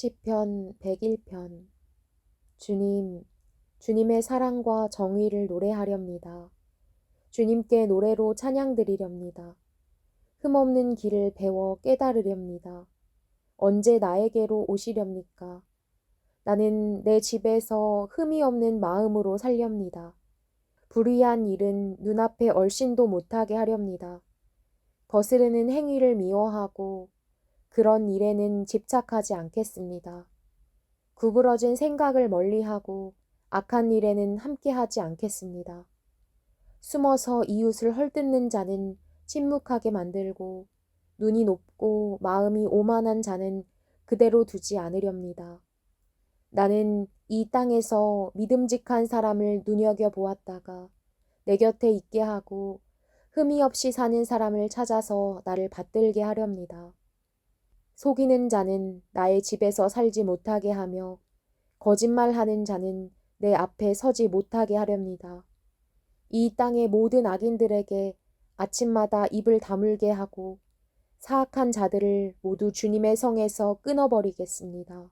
시편 101편 주님, 주님의 사랑과 정의를 노래하렵니다. 주님께 노래로 찬양드리렵니다. 흠없는 길을 배워 깨달으렵니다. 언제 나에게로 오시렵니까? 나는 내 집에서 흠이 없는 마음으로 살렵니다. 불의한 일은 눈앞에 얼씬도 못하게 하렵니다. 거스르는 행위를 미워하고 그런 일에는 집착하지 않겠습니다. 구부러진 생각을 멀리하고 악한 일에는 함께하지 않겠습니다. 숨어서 이웃을 헐뜯는 자는 침묵하게 만들고 눈이 높고 마음이 오만한 자는 그대로 두지 않으렵니다. 나는 이 땅에서 믿음직한 사람을 눈여겨 보았다가 내 곁에 있게 하고 흠이 없이 사는 사람을 찾아서 나를 받들게 하렵니다. 속이는 자는 나의 집에서 살지 못하게 하며 거짓말하는 자는 내 앞에 서지 못하게 하렵니다. 이 땅의 모든 악인들에게 아침마다 입을 다물게 하고 사악한 자들을 모두 주님의 성에서 끊어버리겠습니다.